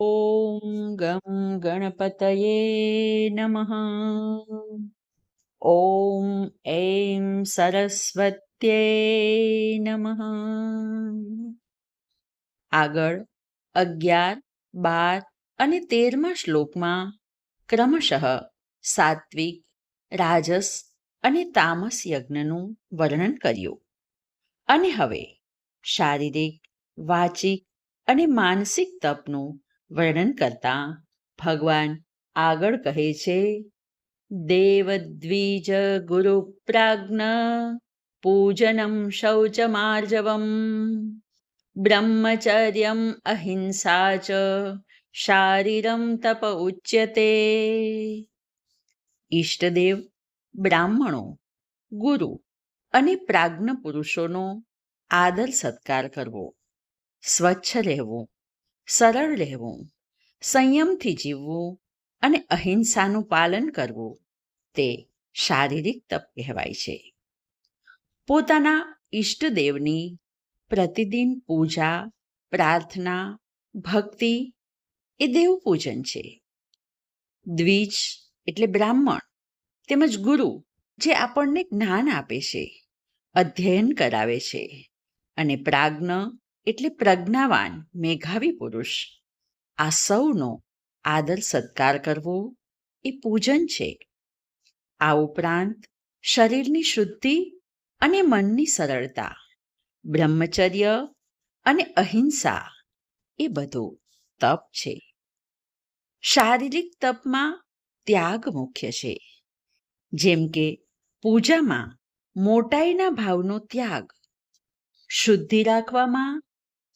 ઓમ ગમ ગણપતયે નમઃ ઓમ એમ સરસ્વત્યે નમઃ આગળ અગિયાર, બાર અને તેરમા શ્લોકમાં ક્રમશઃ સાત્વિક, રાજસ અને તામસ યજ્ઞનું વર્ણન કર્યું. અને હવે શારીરિક, વાચિક અને માનસિક તપનું વર્ણન કરતા ભગવાન આગળ કહે છે, દેવદ્વિજ ગુરુ પ્રાજ્ઞ પૂજનમ શૌચમાર્જવમ, બ્રહ્મચર્યમ અહિંસા ચ, શારીરમ તપ ઉચ્યતે. ઈષ્ટદેવ બ્રાહ્મણો, ગુરુ અને પ્રાજ્ઞ પુરુષોનો આદર સત્કાર કરવો, સ્વચ્છ રહેવું સરળ રહેવું, સંયમથી જીવવું અને અહિંસાનું પાલન કરવું તે શારીરિક તપ કહેવાય છે. પોતાના ઈષ્ટદેવની પ્રતિદિન પૂજા, પ્રાર્થના, ભક્તિ એ દેવ પૂજન છે. દ્વિજ એટલે બ્રાહ્મણ તેમજ ગુરુ જે આપણને જ્ઞાન આપે છે, અધ્યયન કરાવે છે અને પ્રાજ્ઞ એટલે પ્રજ્ઞાવાન, મેઘાવી પુરુષ. આ સૌનો આદર સત્કાર કરવો એ પૂજન છે. આ ઉપરાંત શરીરની શુદ્ધિ અને મનની સરળતા, બ્રહ્મચર્ય અને અહિંસા એ બધું તપ છે. શારીરિક તપમાં ત્યાગ મુખ્ય છે. જેમ કે પૂજામાં મોટાઈના ભાવનો ત્યાગ, શુદ્ધિ રાખવામાં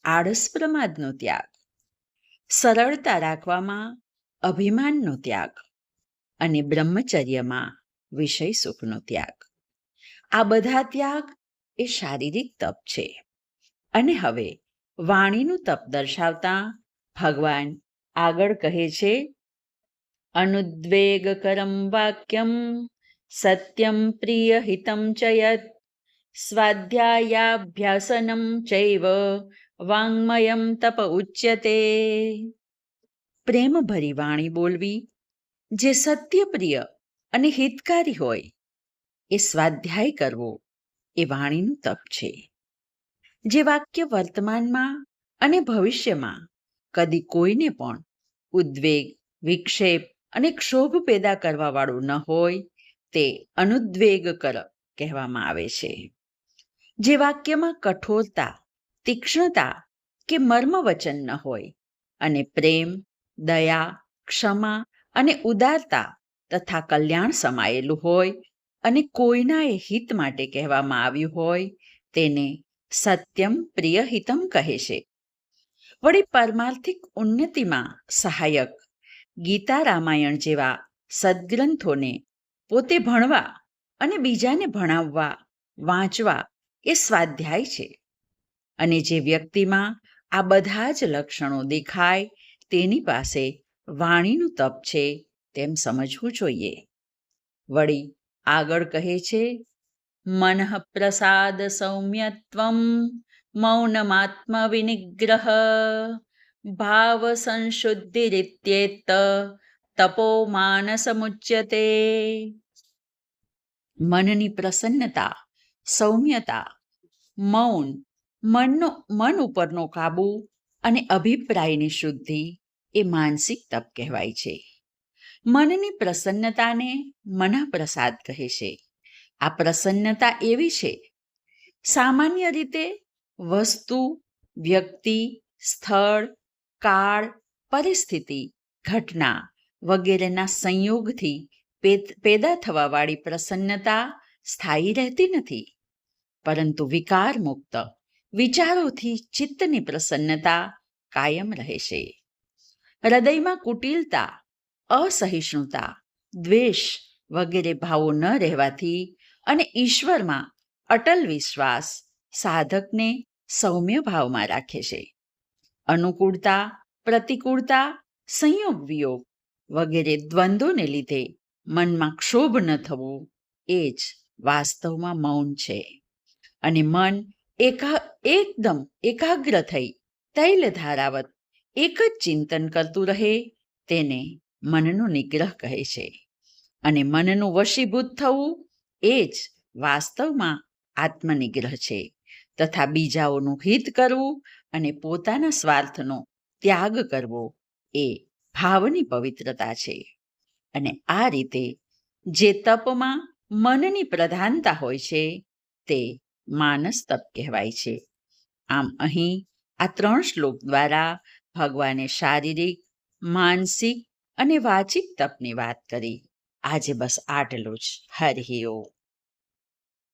આળસ પ્રમાદનો ત્યાગ. સરળતા રાખવામાં અભિમાનનો ત્યાગ અને બ્રહ્મચર્યમાં વિષય સુખનો ત્યાગ. આ બધા ત્યાગ એ શારીરિક તપ છે અને હવે વાણીનું તપ દર્શાવતા ભગવાન આગળ કહે છે, અનુદ્વેગકરમ વાક્યમ સત્યમ પ્રિય હિતમ ચ યત સ્વાધ્યાયાભ્યાસનમ ચૈવ વાङ्મયમ તપ ઉચ્યતે. પ્રેમભરી વાણી બોલવી, જે સત્યપ્રિય અને હિતકારી હોય, એ સ્વાધ્યાય કરવો, એ વાણીનું તપ છે. જે વાક્ય વર્તમાનમાં અને ભવિષ્યમાં કદી કોઈને પણ ઉદ્વેગ, વિક્ષેપ અને ક્ષોભ પેદા કરવાવાળું ન હોય, તે અનુદ્વેગ કર કહેવામાં આવે છે. જે વાક્યમાં કઠોરતા તીક્ષ્ણતા કે મર્મવચન ન હોય. અને પ્રેમ, દયા, ક્ષમા અને ઉદારતા તથા કલ્યાણ સમાયેલું હોય અને કોઈના એ હિત માટે કહેવામાં આવ્યું હોય તેને સત્યમ પ્રિય હિતમ કહે છે. વળી પરમાર્થિક ઉન્નતિમાં સહાયક ગીતા રામાયણ જેવા સદગ્રંથોને પોતે ભણવા અને બીજાને ભણાવવા, વાંચવા એ સ્વાધ્યાય છે. અને જે વ્યક્તિમાં આ બધા જ લક્ષણો દેખાય, તેની પાસે વાણીનું તપ છે તેમ સમજવું જોઈએ. વળી આગળ કહે છે, મનઃ પ્રસાદ સૌમ્યત્વમ મૌનમાત્મ વિનિગ્રહ ભાવ સંશુદ્ધિ રીત્યેત તપો માનસમુચ્યતે. મનની પ્રસન્નતા, સૌમ્યતા, મૌન મનનો, મન ઉપરનો કાબુ અને અભિપ્રાયની શુદ્ધિ એ માનસિક તપ કહેવાય છે. મનની પ્રસન્નતાને મનઃપ્રસાદ કહે છે. આ પ્રસન્નતા એવી છે, સામાન્ય રીતે વસ્તુ, વ્યક્તિ, સ્થળ, કાળ, પરિસ્થિતિ, ઘટના વગેરેના સંયોગથી પેદા થવાવાળી પ્રસન્નતા સ્થાયી રહેતી નથી. પરંતુ વિકાર મુક્ત વિચારોથી ચિત્તની પ્રસન્નતા કાયમ રહેશે. હૃદયમાં કુટિલતા, અસહિષ્ણુતા, દ્વેષ વગેરે ભાવો ન રહેવાથી અને ઈશ્વરમાં અટલ વિશ્વાસ સાધકને સૌમ્ય ભાવમાં રાખે છે. અનુકૂળતા, પ્રતિકૂળતા, સંયોગ વિયોગ વગેરે દ્વંદ્વોને લીધે મનમાં ક્ષોભ ન થવું એ જ વાસ્તવમાં મૌન છે. અને મન એકા, એકદમ એકાગ્ર થઈ, તૈલ ધારાવત, એક જ ચિંતન કરતું રહે, તેને મનનો નિગ્રહ કહે છે. અને મનનું વશીભૂત થવું એ જ વાસ્તવમાં આત્મનિગ્રહ છે. તથા બીજાઓનું હિત કરવું અને પોતાના સ્વાર્થનો ત્યાગ કરવો એ ભાવની પવિત્રતા છે. અને આ રીતે જે તપમાં મનની પ્રધાનતા હોય છે, તે માનસ તપ કહેવાય છે. આમ અહીં આ ત્રણ શ્લોક દ્વારા ભગવાને શારીરિક, માનસિક અને વાચિક તપની વાત કરી. આજે બસ આટલું જ. હરિ ઓમ.